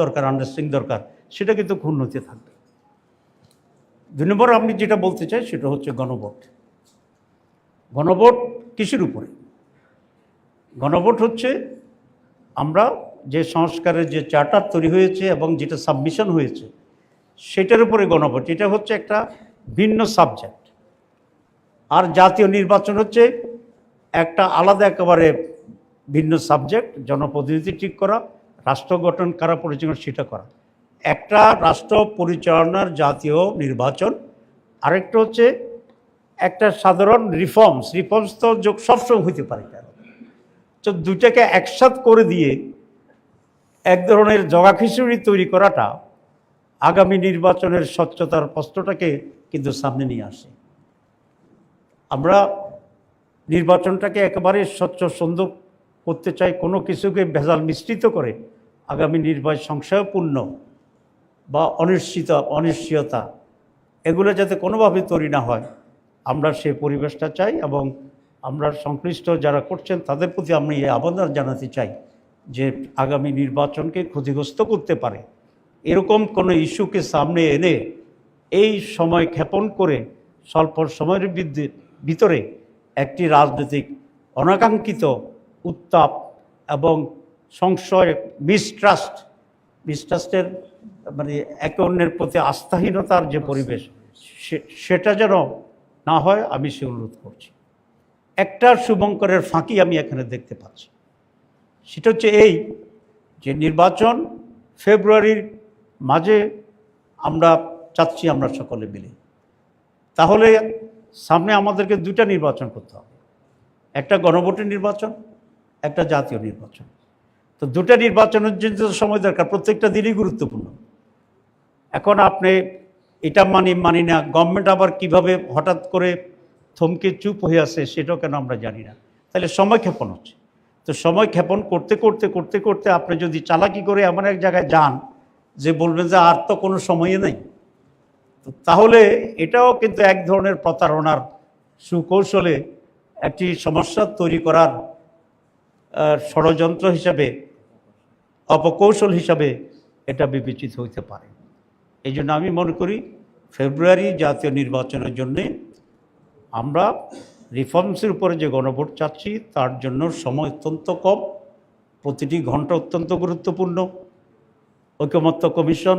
দরকার আন্ডারস্ট্যান্ডিং দরকার, সেটা কিন্তু ক্ষুণ্ণ হতে থাকবে। দুই নম্বর আপনি যেটা বলতে চাই সেটা হচ্ছে গণভোট। গণভোট কিসের উপরে? গণভোট হচ্ছে আমরা যে সংস্কারের যে চার্টার তৈরি হয়েছে এবং যেটা সাবমিশন হয়েছে, সেটার উপরে গণভোট। এটা হচ্ছে একটা ভিন্ন সাবজেক্ট আর জাতীয় নির্বাচন হচ্ছে একটা আলাদা একেবারে ভিন্ন সাবজেক্ট জনপ্রতিনিধি ঠিক করা রাষ্ট্র গঠন কারা পরিচালনা সেটা করা। একটা রাষ্ট্র পরিচালনার জাতীয় নির্বাচন, আরেকটা হচ্ছে একটা সাধারণ রিফর্মস রিফর্মস তো যোগ সবসময় হইতে পারে তো দুইটাকে একসাথ করে দিয়ে এক ধরনের জগা খিচুড়ি তৈরি করাটা আগামী নির্বাচনের স্বচ্ছতার প্রশ্নটাকে কিন্তু সামনে নিয়ে আসে। আমরা নির্বাচনটাকে একেবারে স্বচ্ছ সুন্দর করতে চাই, কোনো কিছুকে ভেজাল মিশ্রিত করে আগামী নির্বাচন সংশয়পূর্ণ বা অনিশ্চিত, অনিশ্চয়তা, এগুলো যাতে কোনোভাবে তৈরি না হয়, আমরা সেই পরিবেশটা চাই এবং আমরা সংশ্লিষ্ট যারা করছেন তাদের প্রতি আমি এই আবেদন জানাতে চাই যে আগামী নির্বাচনকে ক্ষতিগ্রস্ত করতে পারে। এরকম কোনো ইস্যুকে সামনে এনে এই সময় ক্ষেপণ করে স্বল্প সময়ের ভিতরে একটি রাজনৈতিক অনাকাঙ্ক্ষিত উত্তাপ এবং সংশয় মিসট্রাস্ট মিসট্রাস্টের মানে একে অন্যের প্রতি আস্থাহীনতার যে পরিবেশ সেটা যেন না হয়, আমি সে অনুরোধ করছি। একটা শুভঙ্করের ফাঁকি আমি এখানে দেখতে পাচ্ছি। সেটা হচ্ছে এই যে নির্বাচন ফেব্রুয়ারির মাঝে আমরা চাচ্ছি আমরা সকলে মিলে। তাহলে সামনে আমাদেরকে দুটা নির্বাচন করতে হবে। একটা গণভোটের নির্বাচন, একটা জাতীয় নির্বাচন। তো দুটা নির্বাচনের জন্য সময় দরকার, প্রত্যেকটা দিনই গুরুত্বপূর্ণ। এখন আপনি এটা মানি মানি না গভর্নমেন্ট আবার কীভাবে হঠাৎ করে থমকে চুপ হয়ে আসে সেটাও কেন আমরা জানি না। তাহলে সময় ক্ষেপণ হচ্ছে। তো সময় ক্ষেপণ করতে করতে করতে করতে আপনি যদি চালাকি করে এমন এক জায়গায় যান যে বলবেন যে আর তো কোনো সময়ই নেই তাহলে এটাও কিন্তু এক ধরনের প্রতারণার সুকৌশলে একটি সমস্যা তৈরি করার ষড়যন্ত্র হিসাবে অপকৌশল হিসাবে এটা বিবেচিত হইতে পারে। এই জন্য আমি মনে করি ফেব্রুয়ারি জাতীয় নির্বাচনের জন্যে আমরা রিফর্মসের উপরে যে গণভোট চাচ্ছি, তার জন্য সময় অত্যন্ত কম। প্রতিটি ঘণ্টা অত্যন্ত গুরুত্বপূর্ণ। ঐকমত্য কমিশন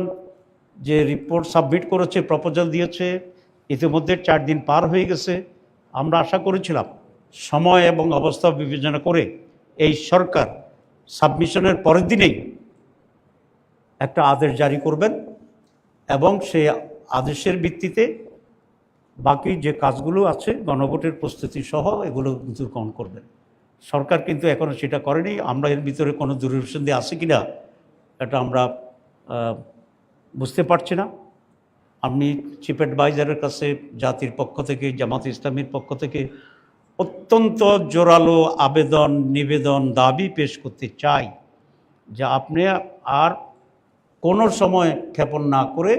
যে রিপোর্ট সাবমিট করেছে প্রপোজাল দিয়েছে, ইতিমধ্যে চার দিন পার হয়ে গেছে। আমরা আশা করেছিলাম সময় এবং অবস্থা বিবেচনা করে এই সরকার সাবমিশনের পরের দিনেই একটা আদেশ জারি করবেন এবং সেই আদেশের ভিত্তিতে বাকি যে কাজগুলো আছে, গণভোটের প্রস্তুতি সহ এগুলো দূরকরণ করবেন। সরকার কিন্তু এখনও সেটা করেনি। আমরা এর ভিতরে কোনো দূরদর্শন আছে কি না এটা আমরা বুঝতে পারছি না। আমি চিফ অ্যাডভাইজারের কাছে, জাতির পক্ষ থেকে, জামাত ইসলামীর পক্ষ থেকে অত্যন্ত জোরালো আবেদন, নিবেদন, দাবি পেশ করতে চাই যে আপনি আর কোনো সময় ক্ষেপণ না করে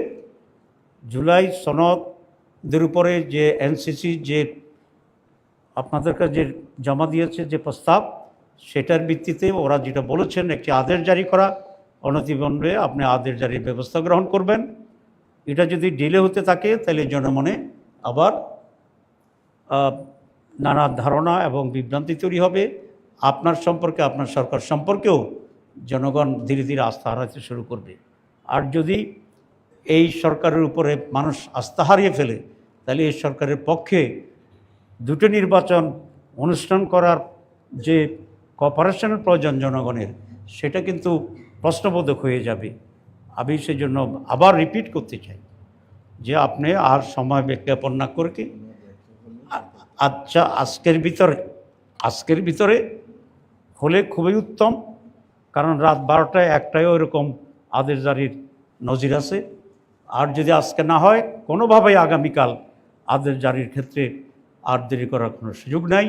জুলাই সনদের উপরে যে এনসিসি যে আপনাদের কাছে যে জমা দিয়েছে যে প্রস্তাব, সেটার ভিত্তিতে ওরা যেটা বলেছেন, একটি আদেশ জারি করা। অনতিবিলম্বে আপনি আদেশ জারির ব্যবস্থা গ্রহণ করবেন। এটা যদি ডিলে হতে থাকে, তাহলে জনমনে আবার নানা ধারণা এবং বিভ্রান্তি তৈরি হবে। আপনার সম্পর্কে, আপনার সরকার সম্পর্কেও জনগণ ধীরে ধীরে আস্থা হারাতে শুরু করবে। আর যদি এই সরকারের উপরে মানুষ আস্থা হারিয়ে ফেলে, তাহলে এই সরকারের পক্ষে দুটো নির্বাচন অনুষ্ঠান করার যে কপারেশনের প্রয়োজন জনগণের, সেটা কিন্তু প্রশ্নবোধক হয়ে যাবে। আমি সেই জন্য আবার রিপিট করতে চাই যে আপনি আর সময় বিজ্ঞাপন না করে আচ্ছা আজকের ভিতরে আজকের ভিতরে হলে খুবই উত্তম, কারণ রাত বারোটায় একটাই এরকম আদেশ জারির নজির আছে। আর যদি আজকে না হয়, কোনোভাবেই আগামীকাল আদেশ জারির ক্ষেত্রে আর দেরি করার কোনো সুযোগ নাই।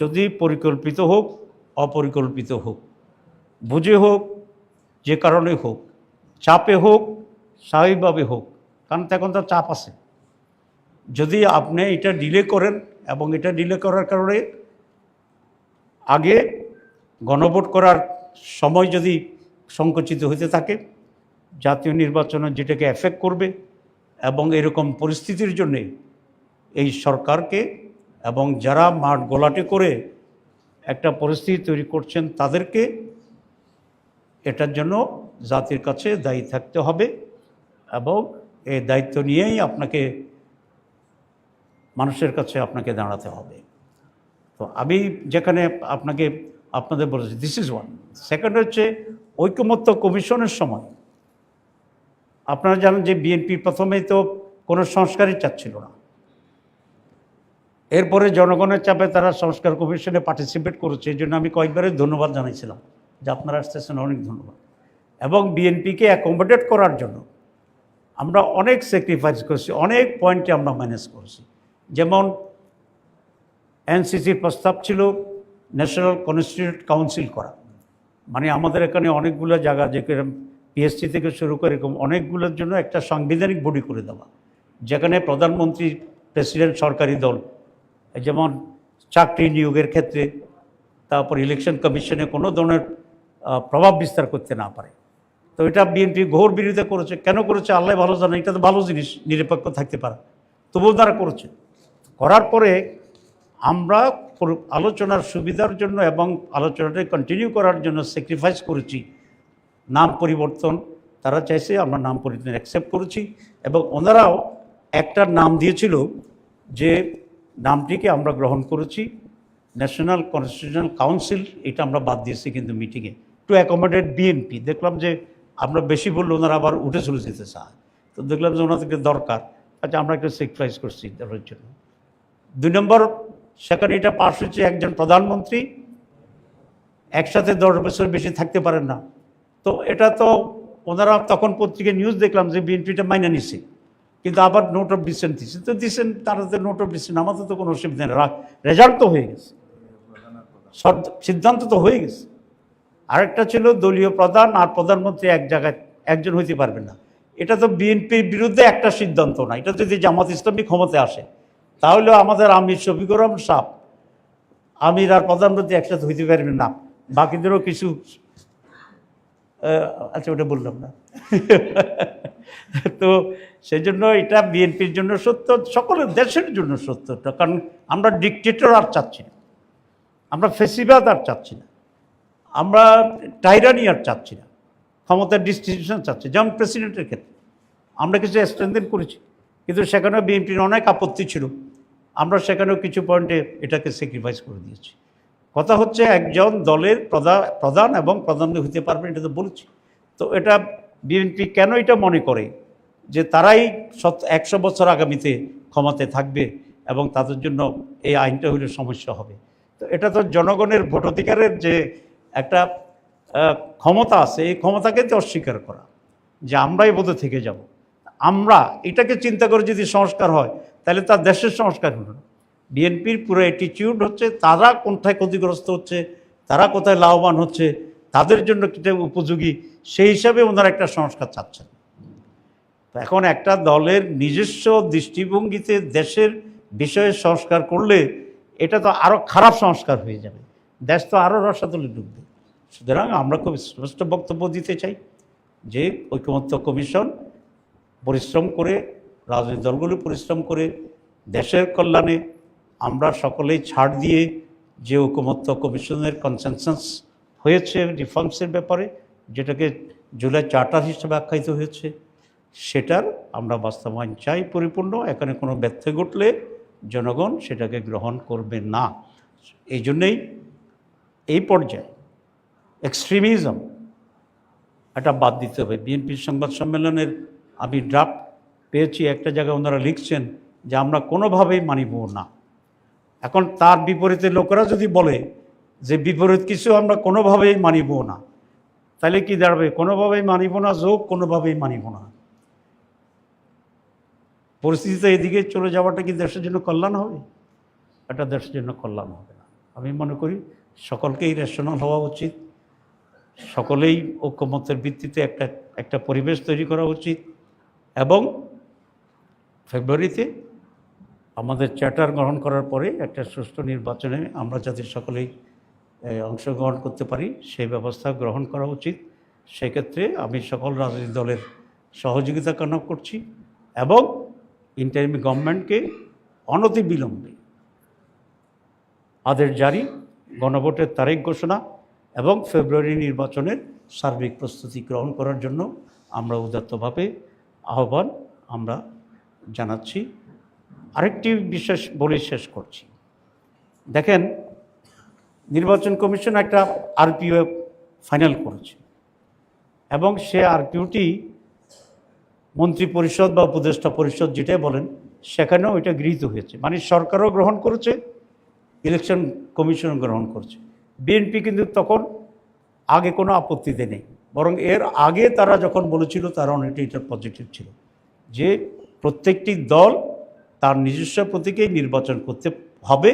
যদি পরিকল্পিত হোক, অপরিকল্পিত হোক, বুঝে হোক, যে কারণে হোক, চাপে হোক, স্বাভাবিকভাবে হোক, কারণ তো এখন তো চাপ আছে। যদি আপনি এটা ডিলে করেন এবং এটা ডিলে করার কারণে আগে গণভোট করার সময় যদি সংকুচিত হতে থাকে, জাতীয় নির্বাচনে যেটাকে এফেক্ট করবে এবং এরকম পরিস্থিতির জন্যে এই সরকারকে এবং যারা মাঠ গোলাটে করে একটা পরিস্থিতি তৈরি করছেন তাদেরকে এটার জন্য জাতির কাছে দায়ী থাকতে হবে এবং এই দায়িত্ব নিয়েই আপনাকে মানুষের কাছে আপনাকে দাঁড়াতে হবে। তো আমি যেখানে আপনাকে, আপনাদের বলেছি দিস ইজ ওয়ান সেকেন্ড হচ্ছে, ঐকমত্য কমিশনের সময়। আপনারা জানেন যে বিএনপি প্রথমেই তো কোনো সংস্কারই চাচ্ছিল না। এরপরে জনগণের চাপে তারা সংস্কার কমিশনে পার্টিসিপেট করেছে, এই জন্য আমি কয়েকবারই ধন্যবাদ জানাইছিলাম যে আপনারা আসতেছেন, অনেক ধন্যবাদ। এবং বিএনপিকে অ্যাকোমোডেট করার জন্য আমরা অনেক স্যাক্রিফাইস করেছি, অনেক পয়েন্টে আমরা ম্যানেজ করেছি। যেমন এনসিসির প্রস্তাব ছিল ন্যাশনাল কনস্টিটিউট কাউন্সিল করা। মানে আমাদের এখানে অনেকগুলো জায়গা যেরকম পিএসসি থেকে শুরু করে এরকম অনেকগুলোর জন্য একটা সাংবিধানিক বডি করে দেওয়া। যেখানে প্রধানমন্ত্রী, প্রেসিডেন্ট, সরকারি দল, যেমন চাকরি নিয়োগের ক্ষেত্রে, তারপর ইলেকশন কমিশনে কোনো ধরনের প্রভাব বিস্তার করতে না পারে। তো এটা বিএনপি ঘোর বিরোধিতা করেছে। কেন করেছে? আল্লাহ ভালো জানে, এটা তো ভালো জিনিস, নিরপেক্ষ থাকতে পারে। তবুও তারা করেছে। করার পরে আমরা আলোচনার সুবিধার জন্য এবং আলোচনাটা কন্টিনিউ করার জন্য স্যাক্রিফাইস করেছি। নাম পরিবর্তন, তারা চাইছে আমরা নাম পরিবর্তন অ্যাকসেপ্ট করেছি এবং ওনারাও একটা নাম দিয়েছিল যে নামটিকে আমরা গ্রহণ করেছি। ন্যাশনাল কনস্টিটিউশনাল কাউন্সিল এটা আমরা বাদ দিয়েছি কিন্তু মিটিংয়ে টু অ্যাকোমোডেট বিএনপি দেখলাম যে আমরা বেশি বললে ওনারা আবার উঠে চলে যেতে চায়। তো দেখলাম যে ওনাদেরকে দরকার। আচ্ছা আমরা একটু স্যাক্রিফাইস করছি, তাদের জন্য। দুই নম্বর সেখানে এটা পাশ হচ্ছে একজন প্রধানমন্ত্রী। একসাথে দশ বছর বেশি থাকতে পারেন না। তো এটা তো ওনারা তখন পত্রিকায় নিউজ দেখলাম যে বিএনপিটা মাইনে নিছে। কিন্তু আবার নোট অফ ডিসেন্ট দিচ্ছে তো দিচ্ছেন তারা তো নোট অফ ডিসেন্ট আমাদের তো কোনো অসুবিধা নেই। রেজাল্ট তো হয়ে গেছে। সিদ্ধান্ত তো হয়ে গেছে। আরেকটা ছিল দলীয় প্রধান আর প্রধানমন্ত্রী এক জায়গায় একজন হইতে পারবে না। এটা তো বিএনপির বিরুদ্ধে একটা সিদ্ধান্ত না। এটা যদি জামাত ইসলামী ক্ষমতায় আসে তাহলে আমাদের আমির শফিকুর রহমান সাহ আমির আর প্রধানমন্ত্রী একসাথে হইতে পারবেন না। বাকিদেরও কিছু আচ্ছা ওটা বললাম না। তো সেই জন্য এটা বিএনপির জন্য সত্য সকলের দেশের জন্য সত্যটা কারণ আমরা ডিকটেটর আর চাচ্ছি না। আমরা ফেসিবাদ আর চাচ্ছি না। আমরা টাইরানি আর চাচ্ছি না। ক্ষমতার ডিস্ট্রিবিউশন চাচ্ছি যেমন প্রেসিডেন্টের ক্ষেত্রে। আমরা কিছু স্ট্রেনদেন করেছি। কিন্তু সেখানেও বিএনপির অনেক আপত্তি ছিল। আমরা সেখানেও কিছু পয়েন্টে এটাকে স্যাক্রিফাইস করে দিয়েছি। কথা হচ্ছে একজন দলের প্রধান প্রধান এবং প্রধানমন্ত্রী হতে পারবেন এটা তো বলছি। তো এটা বিএনপি কেন এটা মনে করে যে তারাই একশো বছর আগামীতে ক্ষমতায় থাকবে এবং তাদের জন্য এই আইনটা হলে সমস্যা হবে। তো এটা তো জনগণের ভোটাধিকারের যে একটা ক্ষমতা আছে, এই ক্ষমতাকে তো অস্বীকার করা। যে আমরাই বোধহয় থেকে যাব। আমরা এটাকে চিন্তা করে যদি সংস্কার হয়, তাহলে তার দেশের সংস্কার হলো না। বিএনপির পুরো অ্যাটিটিউড হচ্ছে, তারা কোনটায় ক্ষতিগ্রস্ত হচ্ছে, তারা কোথায় লাভবান হচ্ছে, তাদের জন্য কিটা উপযোগী, সেই হিসাবে ওনারা একটা সংস্কার চাচ্ছেন। এখন একটা দলের নিজস্ব দৃষ্টিভঙ্গিতে দেশের বিষয়ে সংস্কার করলে এটা তো আরও খারাপ সংস্কার হয়ে যাবে। দেশ তো আরও রসাতলে ডুববে। সুতরাং আমরা খুব স্পষ্ট বক্তব্য দিতে চাই যে ঐকমত্য কমিশন পরিশ্রম করে, রাজনৈতিক দলগুলি পরিশ্রম করে, দেশের কল্যাণে আমরা সকলেই ছাড় দিয়ে যে ঐকমত্য কমিশনের কনসেনসাস হয়েছে রিফর্মসের ব্যাপারে, যেটাকে জুলাই চার্টার হিসেবে আখ্যায়িত হয়েছে, সেটার আমরা বাস্তবায়ন চাই পরিপূর্ণ। এখানে কোনো ব্যর্থ ঘটলে জনগণ সেটাকে গ্রহণ করবে না। এই জন্যেই এই পর্যায়ে এক্সট্রিমিজম এটা বাদ দিতে হবে। বিএনপির সংবাদ সম্মেলনের আমি ড্রাফট পেয়েছি, একটা জায়গায় ওনারা লিখছেন যে আমরা কোনোভাবেই মানিব না। এখন তার বিপরীতে লোকেরা যদি বলে যে বিপরীত কিছু আমরা কোনোভাবেই মানিব না, তাহলে কি দাঁড়াবে? কোনোভাবেই মানিব না, যোগ কোনোভাবেই মানিব না। পরিস্থিতিতে এদিকে চলে যাওয়াটা কি দেশের জন্য কল্যাণ হবে? এটা দেশের জন্য কল্যাণ হবে না। আমি মনে করি সকলকেই রেশনাল হওয়া উচিত। সকলেই ঐক্যমতের ভিত্তিতে একটা একটা পরিবেশ তৈরি করা উচিত। এবং ফেব্রুয়ারিতে আমাদের চ্যাটার গ্রহণ করার পরে একটা সুষ্ঠু নির্বাচনে আমরা যাতে সকলেই অংশগ্রহণ করতে পারি, সেই ব্যবস্থা গ্রহণ করা উচিত। সেক্ষেত্রে আমি সকল রাজনৈতিক দলের সহযোগিতা কামনা করছি এবং ইন্টারিম গভর্নমেন্টকে অনতিবিলম্বে আদেশ জারি, গণভোটের তারিখ ঘোষণা এবং ফেব্রুয়ারি নির্বাচনের সার্বিক প্রস্তুতি গ্রহণ করার জন্য আমরা উদাত্তভাবে আহ্বান আমরা জানাচ্ছি। আরেকটি বিশেষ বলে শেষ করছি। দেখেন, নির্বাচন কমিশন একটা আরপিও ফাইনাল করেছে এবং সে আরপিওটি মন্ত্রী পরিষদ বা উপদেষ্টা পরিষদ যেটাই বলেন, সেখানেও এটা গৃহীত হয়েছে। মানে সরকারও গ্রহণ করেছে, ইলেকশন কমিশন গ্রহণ করছে। বিএনপি কিন্তু তখন আগে কোনো আপত্তিতে নেই বরং এর আগে তারা যখন বলেছিল তারা অনেকটা এটা পজিটিভ ছিল। যে প্রত্যেকটি দল তার নিজস্ব প্রতীকেই নির্বাচন করতে হবে,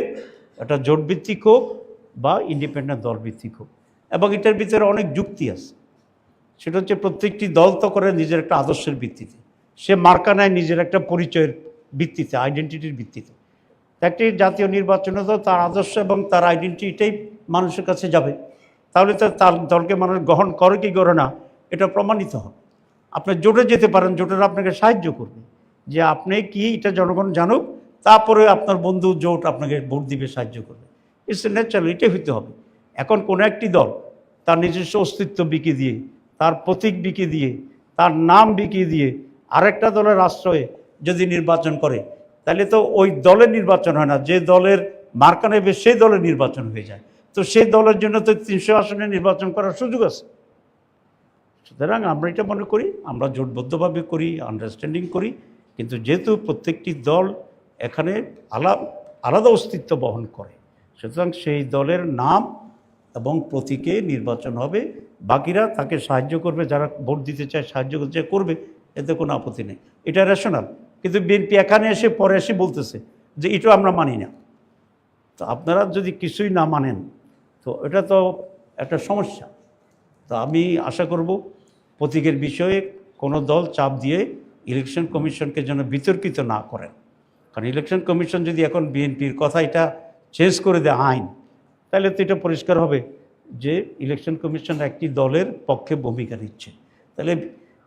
এটা জোট ভিত্তিক হোক বা ইন্ডিপেন্ডেন্ট দল ভিত্তিক হোক। এবং এটার ভিতরে অনেক যুক্তি আছে। সেটা হচ্ছে প্রত্যেকটি দল তো করে নিজের একটা আদর্শের ভিত্তিতে। সে মার্কা নেয় নিজের একটা পরিচয়ের ভিত্তিতে আইডেন্টিটির ভিত্তিতে। একটি জাতীয় নির্বাচনে তো তার আদর্শ এবং তার আইডেন্টি এটাই মানুষের কাছে যাবে। তাহলে তো তার দলকে মানুষ গ্রহণ করে কি করে না, এটা প্রমাণিত হবে আপনি জোটে যেতে পারেন, জোটের আপনাকে সাহায্য করবে। যে আপনি কি এটা জনগণ জানুক, তারপরে আপনার বন্ধু জোট আপনাকে ভোট দিবে, সাহায্য করবে। ইটস ন্যাচারাল এটাই হইতে হবে। এখন কোনো একটি দল তার নিজস্ব অস্তিত্ব বিকি দিয়ে, তার প্রতীক বিকি দিয়ে, তার নাম বিকি দিয়ে আরেকটা দলের আশ্রয়ে যদি নির্বাচন করে, তাহলে তো ওই দলের নির্বাচন হয় না, যে দলের মার্কা নেবে সেই দলের নির্বাচন হয়ে যায়। তো সেই দলের জন্য তো তিনশো আসনে নির্বাচন করার সুযোগ আছে। সুতরাং আমরা এটা মনে করি, আমরা জোটবদ্ধভাবে করি আন্ডারস্ট্যান্ডিং করি, কিন্তু যেহেতু প্রত্যেকটি দল এখানে আলা, আলাদা অস্তিত্ব বহন করে, সুতরাং সেই দলের নাম এবং প্রতীকে নির্বাচন হবে। বাকিরা তাকে সাহায্য করবে, যারা ভোট দিতে চায় সাহায্য করতে চায় করবে, এতে কোনো আপত্তি নেই। এটা রেশনাল কিন্তু বিএনপি এখানে এসে পরে এসে বলতেছে যে এটা আমরা মানি না। তো আপনারা যদি কিছুই না মানেন তো এটা তো একটা সমস্যা। তো আমি আশা করব প্রতীকের বিষয়ে কোনো দল চাপ দিয়ে ইলেকশন কমিশনকে যেন বিতর্কিত না করেন। কারণ ইলেকশন কমিশন যদি এখন বিএনপির কথা এটা চেঞ্জ করে দেয় আইন, তাহলে তো এটা পরিষ্কার হবে যে ইলেকশন কমিশন একটি দলের পক্ষে ভূমিকা নিচ্ছে। তাহলে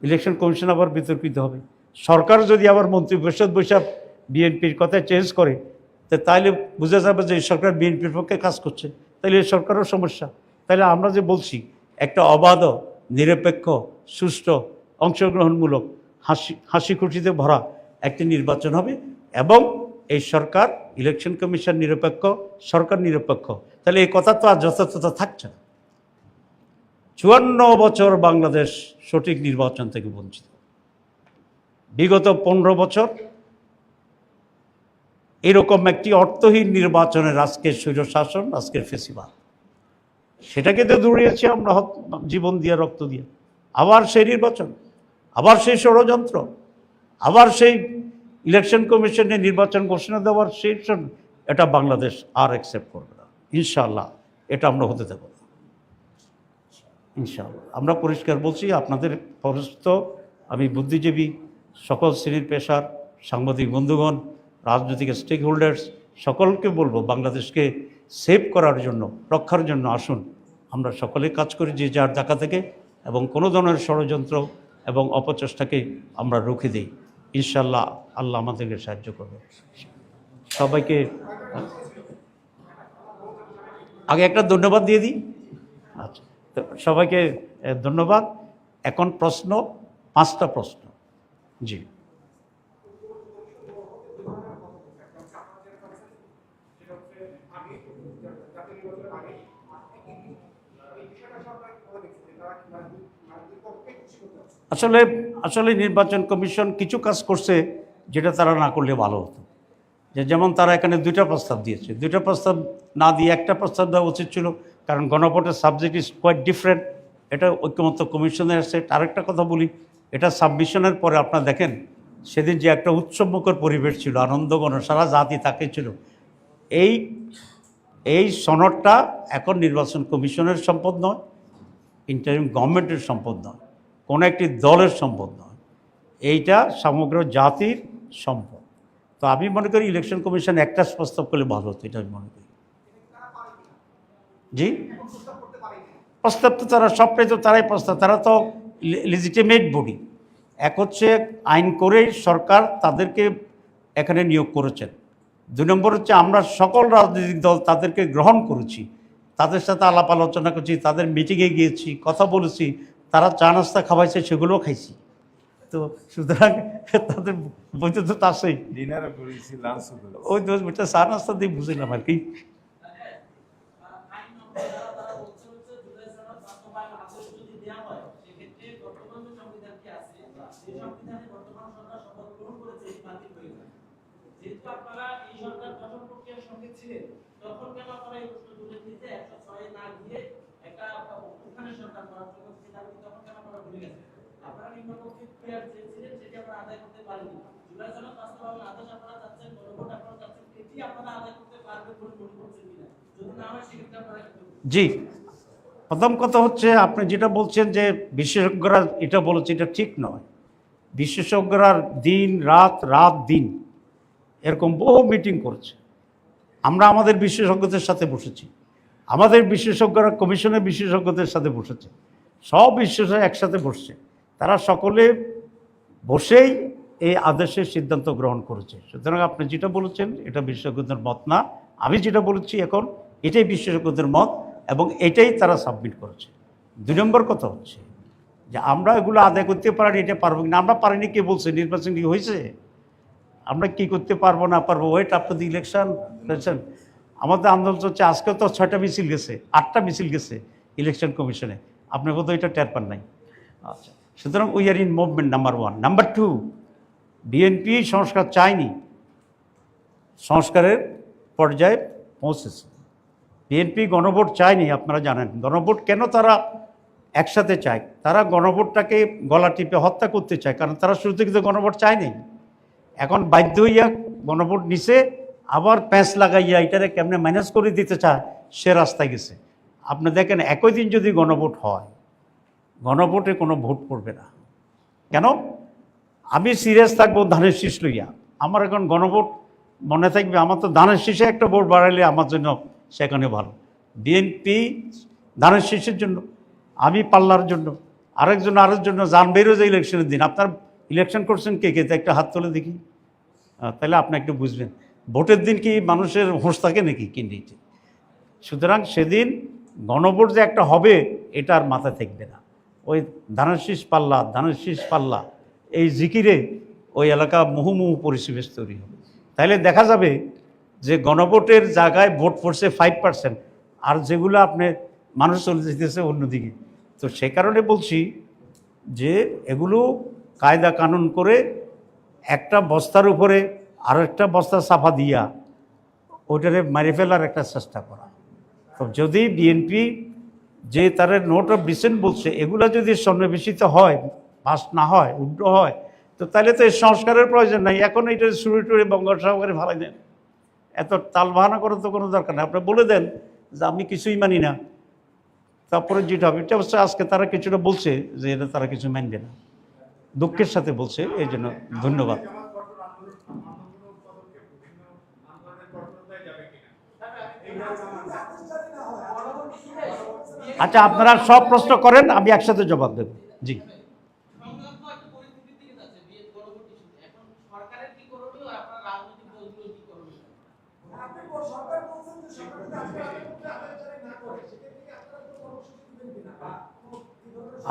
ইলেকশন কমিশন আবার বিতর্কিত হবে। সরকার যদি আবার মন্ত্রী পরিষদ বৈশাখ বিএনপির কথা চেঞ্জ করে তাহলে বোঝা যাবে যে সরকার বিএনপির পক্ষে কাজ করছে। তাহলে সরকারও সমস্যা। তাহলে আমরা যে বলছি, একটা অবাধ, নিরপেক্ষ, সুষ্ঠু, অংশগ্রহণমূলক, হাসি হাসি খুশিতে ভরা একটি নির্বাচন হবে এবং এই সরকার ইলেকশন কমিশন নিরপেক্ষ, সরকার নিরপেক্ষ। তাহলে এই কথা তো আর যথাযথ থাকছে না। চুয়ান্ন বছর বাংলাদেশ সঠিক নির্বাচন থেকে বঞ্চিত। বিগত পনেরো বছর এরকম একটি অর্থহীন নির্বাচনের আজকের স্বৈরশাসন আজকের ফেসিবাদ সেটাকে তো দৌড়িয়েছি আমরা জীবন দিয়ে, রক্ত দিয়ে। আবার সেই নির্বাচন, আবার সেই ষড়যন্ত্র, আবার সেই ইলেকশন কমিশনে নির্বাচন ঘোষণা দেওয়ার সেই এটা বাংলাদেশ আর অ্যাকসেপ্ট করবে না। ইনশাল্লাহ এটা আমরা হতে দেবো না। ইনশাআল্লাহ, আমরা পরিষ্কার বলছি, আপনাদের পরস্ত আমি বুদ্ধিজীবী, সকল শ্রেণির পেশার সাংবাদিক বন্ধুগণ রাজনৈতিক স্টেক হোল্ডার্স সকলকে বলব বাংলাদেশকে সেভ করার জন্য, রক্ষার জন্য আসুন। আমরা সকলে কাজ করি যে যার জায়গা থেকে এবং কোনো ধরনের ষড়যন্ত্র এবং অপচেষ্টাকে আমরা রুখে দিই। ইনশাল্লাহ আল্লাহ আমাদেরকে সাহায্য করবে। সবাইকে আগে একটা ধন্যবাদ দিয়ে দিই। আচ্ছা তো সবাইকে ধন্যবাদ। এখন প্রশ্ন, পাঁচটা প্রশ্ন। জি। আসলে আসলে নির্বাচন কমিশন কিছু কাজ করছে যেটা তারা না করলে ভালো হতো। যে যেমন তারা এখানে দুইটা প্রস্তাব দিয়েছে। দুইটা প্রস্তাব না দিয়ে একটা প্রস্তাব দেওয়া উচিত ছিল, কারণ গণভোটের সাবজেক্ট ইজ কোয়াইট ডিফারেন্ট এটা ঐক্যমত্য কমিশনের সেট আরেকটা কথা বলি, এটা সাবমিশনের পরে আপনারা দেখেন, সেদিন যে একটা উৎসবমুখর পরিবেশ ছিল আনন্দগণ সারা জাতি তাকে ছিল। এই এই সনদটা এখন নির্বাচন কমিশনের সম্পদ নয় ইন্টারিম গভর্নমেন্টের সম্পদ নয়। কোনো একটি দলের সম্পদ নয়। এইটা সমগ্র জাতির সম্পদ। তো আমি মনে করি ইলেকশন কমিশন একটা প্রস্তাব করলে ভালো হতো, এটা আমি মনে করি। জি? প্রস্তাব তো তারা সবটাই তো তারাই প্রস্তাব, তারা তো লিজিটিমেট বডি এক হচ্ছে আইন করেই সরকার তাদেরকে এখানে নিয়োগ করেছেন। দুই নম্বর হচ্ছে আমরা সকল রাজনৈতিক দল তাদেরকে গ্রহণ করেছি। তাদের সাথে আলাপ আলোচনা করছি, তাদের মিটিংয়ে গিয়েছি, কথা বলেছি তারা চা নাস্তা খাওয়াইছে সেগুলোও খাইছি। তো সুতরাং তাদের বইতে তো তাসেই ওই দোষ বেটা চা নাস্তা দিয়ে বুঝলাম আর কি। আপনারা এই সরকার গঠন প্রক্রিয়ার সঙ্গে ছিলেন তখন কেন আপনারা এই প্রশ্ন তুলে দিতে? একশো ছয়ে না গিয়ে একটা ওখানে সরকার করার জন্য যে দাবি তখন কেন আপনারা ভুলে গেছেন জি। প্রথম কথা হচ্ছে, আপনি যেটা বলছেন যে বিশেষজ্ঞরা এটা বলেছে, এটা ঠিক নয়। বিশেষজ্ঞরা দিন, রাত রাত, দিন এরকম বহু মিটিং করছে। আমরা আমাদের বিশেষজ্ঞদের সাথে বসেছি। আমাদের বিশেষজ্ঞরা কমিশনের বিশেষজ্ঞদের সাথে বসেছে। সব বিশেষজ্ঞ একসাথে বসছে। তারা সকলে বসেই এই আদেশের সিদ্ধান্ত গ্রহণ করেছে। সুতরাং আপনি যেটা বলেছেন, এটা বিশেষজ্ঞদের মত না। আমি যেটা বলেছি এখন, এটাই বিশেষজ্ঞদের মত এবং এটাই তারা সাবমিট করেছে। দুই নম্বর কথা হচ্ছে যে আমরা এগুলো আদায় করতে পারি এটা পারব না আমরা পারিনি, কে বলছে? নির্বাচন কি হয়েছে? আমরা কি করতে পারব, না পারব? ওয়েট আফটার দি ইলেকশন আমাদের আন্দোলন হচ্ছে আজকে তো ছয়টা মিছিল গেছে, আটটা মিছিল গেছে ইলেকশন কমিশনে আপনি বোধহয় এটা টের পান নাই? আচ্ছা। সুতরাং we are in movement number one number two BNP সংস্কার চায়নি সংস্কারের পর্যায়ে পৌঁছেছে। বিএনপি গণভোট চায়নি আপনারা জানেন। গণভোট কেন তারা একসাথে চায়? তারা গণভোটটাকে গলা টিপে হত্যা করতে চায়, কারণ তারা শুরু থেকে তো গণভোট চায়নি। এখন বাধ্য হইয়া গণভোট নিছে, আবার প্যাঁচ লাগাইয়া এটারে কেমনে ম্যানেজ করে দিতে চায়, সে রাস্তায় গেছে। আপনি দেখেন, একই দিন যদি গণভোট হয় গণভোটে কোনো ভোট পড়বে না। কেন? আমি সিরিয়াস থাকব, ধানের শীষ লইয়া। আমার এখন গণভোট মনে থাকবে, আমার তো ধানের শীষে একটা ভোট বাড়াইলে আমার জন্য সেখানে ভালো। বিএনপি ধানের শীষের জন্য, আমি পাল্লার জন্য, আরেকজন আরেক জন্য যান বেরো যে ইলেকশনের দিন। আপনার ইলেকশন করছেন কে কে? একটা হাত তুলে দেখি। তাহলে আপনি একটু বুঝবেন। ভোটের দিন কি মানুষের হোঁশ থাকে নাকি কিনতে সুতরাং সেদিন গণভোট যে একটা হবে, এটা আর মাথায় থাকবে না। ওই ধানের শীষ পাল্লা ধানের শীষ পাল্লা, এই জিকিরে ওই এলাকা মুহুমুহু পরিবেশ তৈরি হবে। তাইলে দেখা যাবে যে গণভোটের জায়গায় ভোট পড়ছে ফাইভ পার্সেন্ট আর যেগুলো আপনি মানুষ চলে যেতেছে অন্যদিকে। তো সে কারণে বলছি যে এগুলো কায়দা কানুন করে একটা বস্তার উপরে আর একটা বস্তা সাফা দিয়া ওইটারে মারি ফেলার একটা চেষ্টা করা। তো যদি বিএনপি যে তার নোট অফ ডিসেন্ট বলছে, এগুলো যদি সন্নিবেশিত হয় পাস না হয় উল্টো হয়, তো তাহলে তো এই সংস্কারের প্রয়োজন নাই। এখন এটা শুরু টুরে বঙ্গোপসাগরে ভালো দেন। এত তাল বাহানা করার তো কোনো দরকার নেই। আপনি বলে দেন যে আমি কিছুই মানি না। তারপরে যেটা হবে এটা অবশ্য আজকে তারা কিছুটা বলছে যে এটা তারা কিছু মানবে না। দুঃখের সাথে বলছে, এই জন্য ধন্যবাদ আচ্ছা আপনারা সব প্রশ্ন করেন আমি একসাথে জবাব দেব জি সংঘাত একটা পরিস্থিতির দিকে যাচ্ছে বিএড গণভোট ইস্যুতে এখন সরকারের কি করণীয় আর আপনার রাজনৈতিক দলগুলোর কি করণীয় আপনি বল- সরকার বলছেন যে সরকার যদি আজকে আদায় করতে আদায় করে না করে, সেক্ষেত্রে কি আপনারা সব প্রশ্ন করেন, আমি একসাথে জবাব কি জি।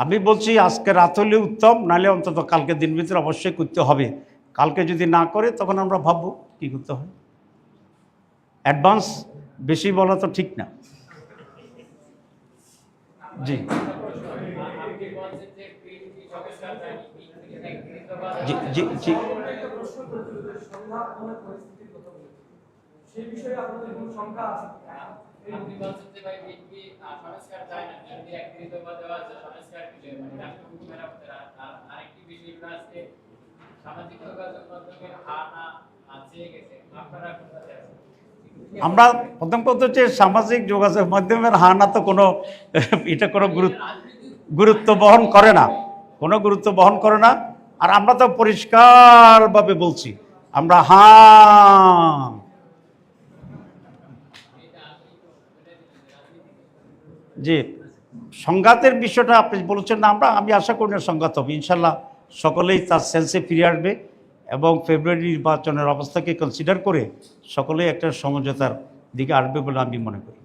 আমি বলছি, আজকে রাত হলে উত্তম, নাহলে অন্তত কালকে দিন ভিতরে অবশ্যই করতে হবে। কালকে যদি না করে, তখন আমরা ভাববো কী করতে হয়। অ্যাডভান্স বেশি বলা তো ঠিক না। জি। জি জি। সেই বিষয়ে আপনাদের কোনো শঙ্কা আছে? কিনা? এই আপনি বলছেন যে ভাই বিএনপি সংস্কার চায় না। যদি একত্রিত বা দেওয়া আছে সংস্কার দিলে মানে রাষ্ট্রপতি মেরামতের আর আর আরেকটি বিষয় হলো আজকে সামাজিক যোগাযোগ হানা আছে গেছে। আপনারা কোথায় আছেন? আমরা প্রথম কথা হচ্ছে সামাজিক যোগাযোগ মাধ্যমের হানা তো কোনো, এটা কোনো গুরুত্ব বহন করে না। কোনো গুরুত্ব বহন করে না। আর আমরা তো পরিষ্কারভাবে বলছি, আমরা হ্যাঁ যে সংঘাতের বিষয়টা আপনি বলেছেন না, আমরা, আমি আশা করি না সংঘাত হবে, ইনশাল্লাহ সকলেই তার সেন্সে ফিরে আসবে। এবং ফেব্রুয়ারি নির্বাচনের অবস্থাকে কনসিডার করে সকলে একটা সমঝোতার দিকে আসবে বলে আমি মনে করি।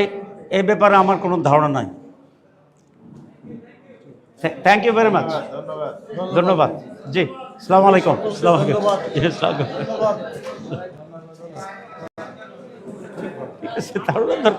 এই এই ব্যাপারে আমার কোনো ধারণা নাই। Thank you very much. ধন্যবাদ। ধন্যবাদ জি সালাম আলাইকুম। সালাম আলাইকুম। ঠিক আছে দরকার